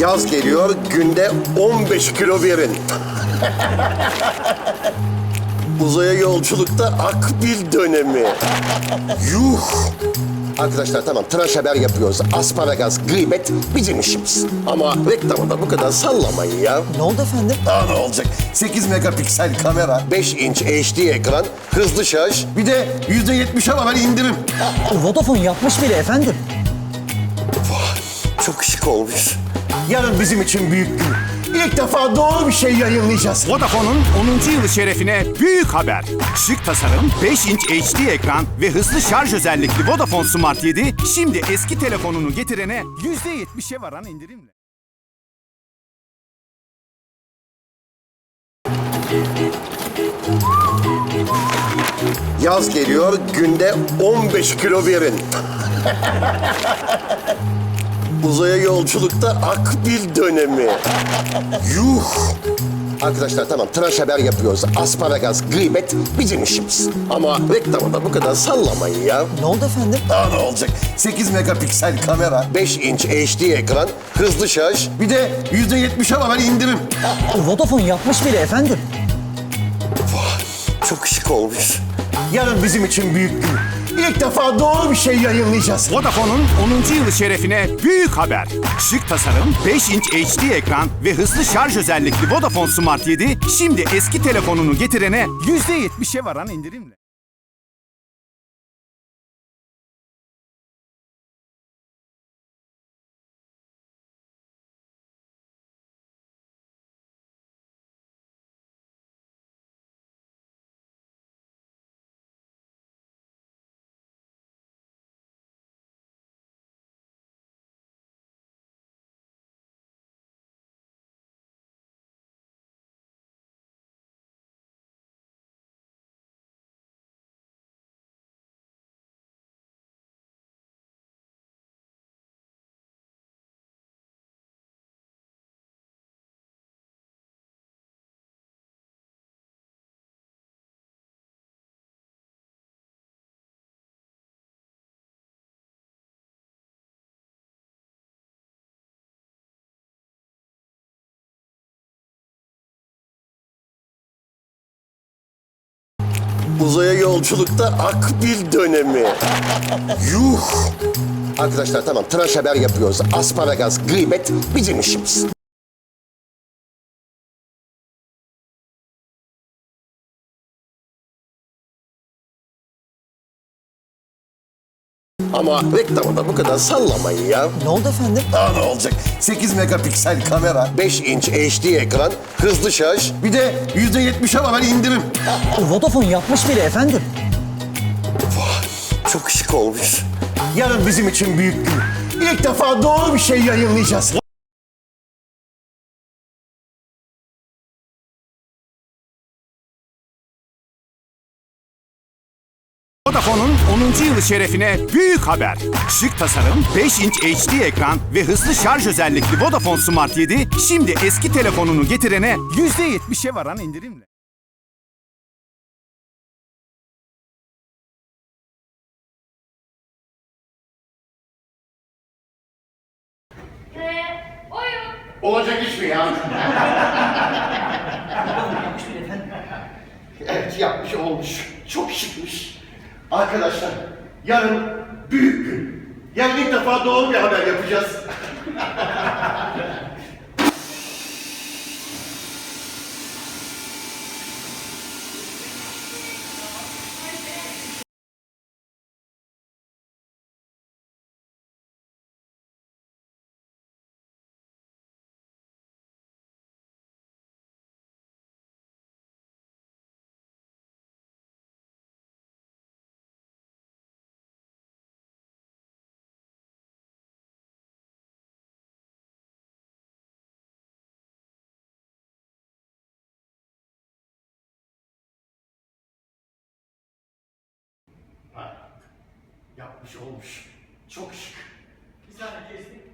Yaz geliyor, günde 15 kilo verin. Uzaya yolculukta akbil dönemi. Yuh! Arkadaşlar tamam tıraş haber yapıyoruz. Asparagas, gıybet bizim işimiz. Ama reklamında bu kadar sallamayın ya. Ne oldu efendim? Daha ne olacak? 8 megapiksel kamera, 5 inç HD ekran, hızlı şarj, bir de %70'e var indirim. Vodafone yapmış bile efendim. Çok şık olmuş. Yarın bizim için büyük gün. İlk defa doğru bir şey yayınlayacağız. Vodafone'un 10. yılı şerefine büyük haber. Şık tasarım, 5 inç HD ekran ve hızlı şarj özellikli Vodafone Smart 7 şimdi eski telefonunu getirene %70'e varan indirimle. Yaz geliyor, günde 15 kilo verin. Uzaya yolculukta akbil dönemi. Yuh! Arkadaşlar tamam tıraş haber yapıyoruz. Asparagas, gıybet bizim işimiz. Ama reklamında bu kadar sallamayın ya. Ne oldu efendim? Daha ne olacak? 8 megapiksel kamera, 5 inç HD ekran, hızlı şarj, bir de %70'e var indirim. Vodafone yapmış bile efendim. Çok şık olmuş. Yarın bizim için büyük gün. İlk defa doğru bir şey yayınlayacağız. Vodafone'un 10. yılı şerefine büyük haber. Şık tasarım, 5 inç HD ekran ve hızlı şarj özellikli Vodafone Smart 7 şimdi eski telefonunu getirene %70'e varan indirimle. Uzaya yolculukta akbil dönemi. Yuh! Arkadaşlar tamam tıraş haber yapıyoruz. Asparagas, gıybet bizim işimiz. Ama reklamında bu kadar sallamayın ya. Ne oldu efendim? Daha ne olacak? 8 megapiksel kamera, 5 inç HD ekran, hızlı şarj, bir de %70'e var indirim. Vodafone yapmış bile efendim. Çok şık olmuş. Yarın bizim için büyük gün. İlk defa doğru bir şey yayınlayacağız. Vodafone'un 10. yılı şerefine büyük haber. Şık tasarım, 5 inç HD ekran ve hızlı şarj özellikli Vodafone Smart 7 şimdi eski telefonunu getirene %70'e varan indirimle. Olacak iş mi ya? evet yapmış olmuş. Çok şıkmış. Arkadaşlar yarın büyük gün. Yarın ilk defa doğru bir haber yapacağız. Yapmış olmuş. Çok şık. Bir saniye kestik.